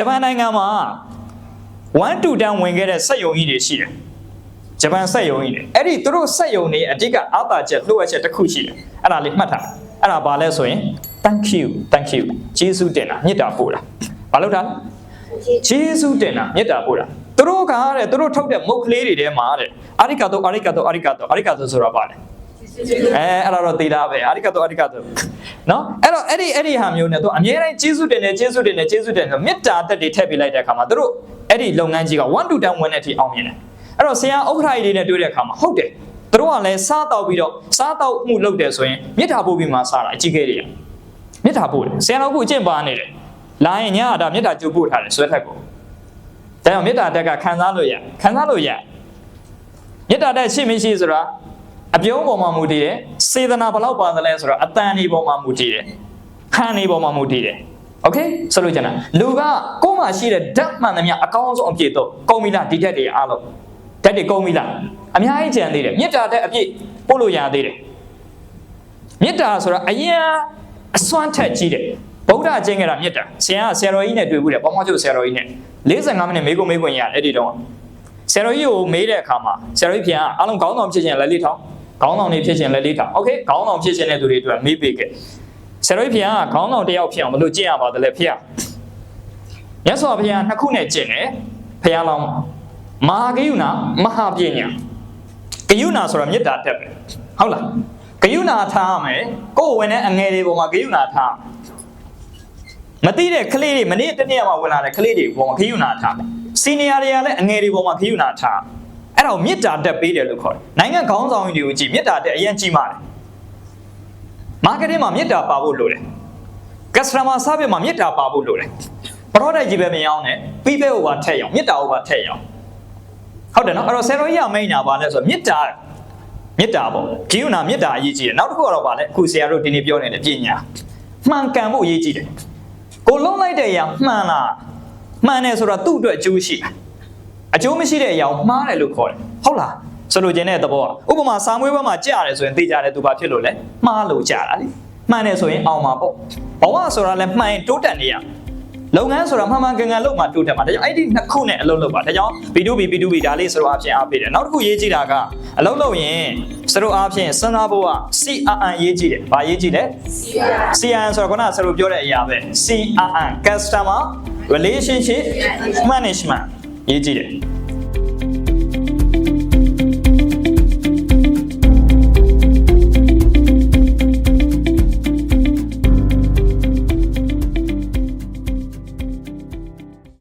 ဂျပန်နိုင်ငံမှာ1 to 10ဝင်ခဲ့တဲ့စက်ယုံကြီးတွေရှိတယ်ဂျပန်စက်ယုံကြီးတွေအဲ့ဒီသူတို့စက်ယုံတွေအဓိကအာသာချက်လှုပ်ရက်ချက်တစ်ခုရှိတယ်အဲ့ဒါလေးမှတ်ထားအဲ့ဒါဘာလဲဆိုရင် thank you thank you ကျေးဇူးတင်တာမေတ္တာပို့တာဘာလို့ထားလဲကျေးဇူးတင်တာမေတ္တာပို့တာသူတို့ကတဲ့သူတို့ထုတ်တဲ့မုတ်ကလေးတွေထဲမှာတဲ့အာရိကတိုအာရိကတိုအာရိကတိုအာရိကတိုဆိုတာပါလေ အဲအဲ့ဒါတော့သိတာပဲအာရိကတိုအာရိကတိုနော်အဲ့တော့အဲ့ဒီအဲ့ဒီဟာမျိုးနဲ့သူအမြဲတမ်းကျေးဇူးတင်တယ်ကျေးဇူးတင်တယ်ကျေးဇူးတင်တယ်မေတ္တာတက်တွေထည့်ပေးလိုက်တဲ့အခါမှာသူတို့အဲ့ဒီလုပ်ငန်းကြီးက1 to 10ဝင်တဲ့အထိအောင်မြင်တယ်အဲ့တော့ဆရာဥက္ခရာကြီးတွေနဲ့တွေ့တဲ့အခါမှာဟုတ်တယ်သူတို့ကလည်းစားတော့ပြီးတော့စားတော့မှုလုပ်တယ်ဆိုရင်မေတ္တာပို့ပြီးမှစားတာအကြီးကြီးတွေကမေတ္တာပို့တယ်ဆရာတော်ကအကျင့်ပါနေတယ်လာရင်ညကဒါမေတ္တာကြိုးပို့ထားတယ်ဆွဲထက်ကိုဒါကြောင့်မေတ္တာတက်ကခံစားလို့ရခံစားလို့ရမေတ္တာတက်ရှိမရှိဆိုတာ အပြုံးပေါ်မှာမူတည်တယ်စေတနာဘယ်လောက်ပါသလဲဆိုတော့အတန်ဒီပေါ်မှာမူတည်တယ်ခံဒီပေါ်မှာမူတည်တယ်โอเคဆိုလို့ကျန်တာလူကကိုယ်မှာရှိတဲ့ဓာတ်မှန်သမျှအကောင်းဆုံးအပြည့်တော့ကုန်ပြီလားဒီဓာတ်တွေအားလုံးဓာတ်တွေကုန်ပြီလားအများကြီးကျန်သေးတယ်မေတ္တာတဲ့အပြည့်ပို့လို့ရသေးတယ်မေတ္တာဆိုတာအရင်အစွမ်းထက်ကြီးတယ်ဗုဒ္ဓကျင့်ကြတာမေတ္တာဆရာကဆရာတော်ကြီးနဲ့တွေ့ဘူးတယ်ဘောမောချုပ်ဆရာတော်ကြီးနဲ့45မိနစ်မေးခွန်းမေးခွန်းရအဲ့ဒီတော့ ဆရာတော်ကြီးကိုမေးတဲ့အခါမှာဆရာတော်ကြီးပြန်အားလုံးခေါင်းဆောင်ဖြစ်ခြင်းလက်လေးထောင်း ခေါင်းဆောင်နေဖြစ်ခြင်းလက်လေးထောင်းโอเคခေါင်းဆောင်ဖြစ်ခြင်းတဲ့သူတွေအတွက်မေးပေးခဲ့ဆရာတော်ကြီးပြန်ကခေါင်းဆောင်တစ်ယောက်ဖြစ်အောင်ဘယ်လိုကျင့်ရပါသလဲဖေ။မြတ်စွာဘုရားနှစ်ခုနဲ့ကျင့်တယ်ဖះလောင်းမဟာဂယုဏမဟာပညာဂယုဏဆိုတာမေတ္တာတက်ပဲဟုတ်လားဂယုဏထားရမယ်ကိုယ်ဝင်တဲ့အငယ်တွေပေါ်မှာဂယုဏထားမသိတဲ့ကလေးတွေမနေ့တနေ့မှဝင်လာတဲ့ကလေးတွေပေါ်မှာဂယုဏထားတယ်စီနီယာတွေကလည်းအငယ်တွေပေါ်မှာဂယုဏထား အဲ့ဒါကိုမေတ္တာတက်ပေးတယ်လို့ခေါ်တယ်နိုင်ငံခေါင်းဆောင်ကြီးတွေကိုကြည့်မေတ္တာတက်အရင်ကြီးမာတယ်မားကတ်မှာမေတ္တာပါဖို့လိုတယ် customer service မှာမေတ္တာပါဖို့လိုတယ် product ကြီးပဲမရောင်းနဲ့ people over ထည့်ရောင်းမေတ္တာ over ထည့်ရောင်းဟုတ်တယ်နော်အဲ့တော့ဆယ်တော်ကြီးကမိန်နာပါလဲဆိုတော့မေတ္တာမေတ္တာပေါ့ဂိယုဏမေတ္တာအရေးကြီးတယ်နောက်တစ်ခုကတော့ဗာလဲအခုဆရာတို့ဒီနေ့ပြောနေတဲ့ပညာမှန်ကန်ဖို့အရေးကြီးတယ်ကိုလုံးလိုက်တဲ့အရာမှန်လားမှန်တယ်ဆိုတော့သူ့အတွက်အကျိုးရှိတယ် အကျိုးမရှိတဲ့အရာကိုမှားတယ်လို့ခေါ်တယ်ဟုတ်လားဆိုလိုချင်တဲ့သဘောကဥပမာစာမွေးဘက်မှာကြားရတယ်ဆိုရင်သိကြတယ်သူဘာဖြစ်လို့လဲမှားလို့ကြားတာလေမှန်တယ်ဆိုရင်အောင်မှာပေါ့ဘဝဆိုတာလည်းမှန်ရင်တိုးတက်နေရလုပ်ငန်းဆိုတာမှန်မှန်ကန်ကန်လုပ်မှတိုးတက်မှာဒါကြောင့်အဲ့ဒီနှစ်ခုနဲ့အလုပ်လုပ်ပါဒါကြောင့် B2B B2B ဒါလေးစတော့အဖြစ်အားပေးတယ်နောက်တစ်ခုရေးကြည့်တာကအလုပ်လုပ်ရင်စတော့အဖြစ်စဉ်းစားဖို့က CRN ရေးကြည့်တယ်ဘာရေးကြည့်လဲ CRN ဆိုတော့ခုနကဆရာတို့ပြောတဲ့အရာပဲ CRN Customer Relationship Management ရေးကြည့်တယ်